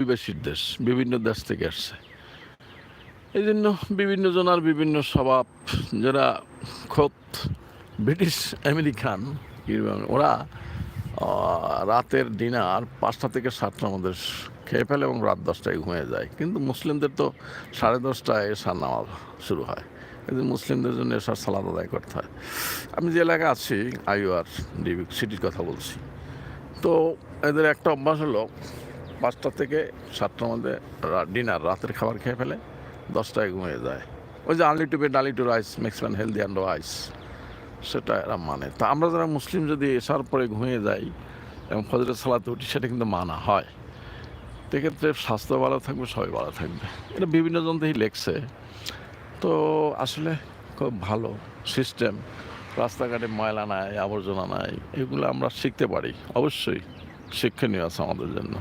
অভিবাসীর দেশ, বিভিন্ন দেশ থেকে আসছে। এই জন্য বিভিন্ন জনার বিভিন্ন স্বভাব, যারা খোদ ব্রিটিশ আমেরিকান ওরা রাতের ডিনার পাঁচটা থেকে সাতটা আমাদের খেয়ে ফেলে এবং রাত দশটায় ঘুমিয়ে যায়। কিন্তু মুসলিমদের তো সাড়ে দশটায় এসার নামাজ শুরু হয়। যে মুসলিমদের জন্য এসার সালাদ আদায় করতে হয়। আমি যে এলাকায় আছি আইওয়ার ডিবি, সিটির কথা বলছি। তো এদের একটা অভ্যাস হলো পাঁচটা থেকে সাতটার মধ্যে ডিনার রাতের খাবার খেয়ে ফেলে দশটায় ঘুমিয়ে যায়। ওই যে only two bed only two rice maximum healthy and rice সেটা এরা মানে। তা আমরা যারা মুসলিম যদি এসার পরে ঘুমিয়ে যাই এবং ফজরের সালাতে উঠি, সেটা কিন্তু মানা হয়। সেক্ষেত্রে স্বাস্থ্য ভালো থাকবে, সবাই ভালো থাকবে। এটা বিভিন্ন জন থেকেই লেখছে। তো আসলে খুব ভালো সিস্টেম রাস্তাঘাটে ময়লা নাই, আবর্জনা নাই, এগুলো আমরা শিখতে পারি। অবশ্যই শিক্ষণীয় আছে আমাদের জন্য।